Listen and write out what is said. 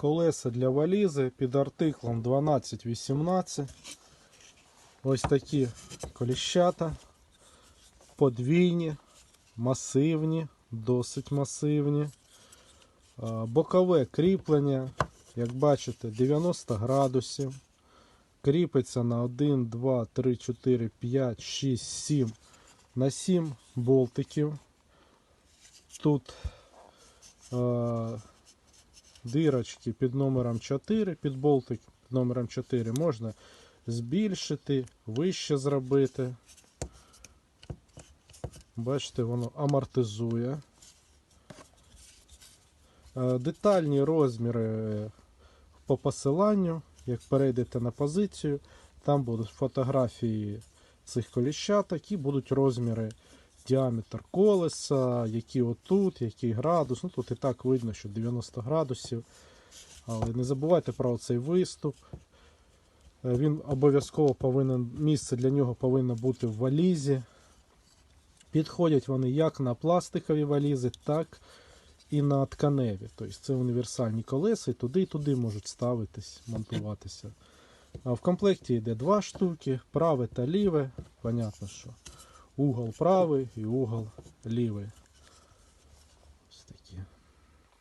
Колеса для валізи під артиклом 1218. Ось такі коліщата. Подвійні, масивні, досить масивні. Бокове кріплення, як бачите, 90 градусів. Кріпиться на 1, 2, 3, 4, 5, 6, 7 на 7 болтиків. Тут дирочки під номером 4, під болтик під номером 4 можна збільшити, вище зробити. Бачите, воно амортизує. Е, Детальні розміри по посиланню, як перейдете на позицію, там будуть фотографії цих коліщаток і будуть розміри діаметр колеса, які отут, який градус. Ну тут і так видно, що 90 градусів. Але не забувайте про цей виступ. Е, Він обов'язково повинен, місце для нього повинно бути в валізі. Підходять вони як на пластикові валізи, так і на тканеві. Тобто це універсальні колеса, і туди і туди можуть ставитись, монтуватися. В комплекті йде два штуки, праве та ліве. Понятно, що угол правий і угол лівий.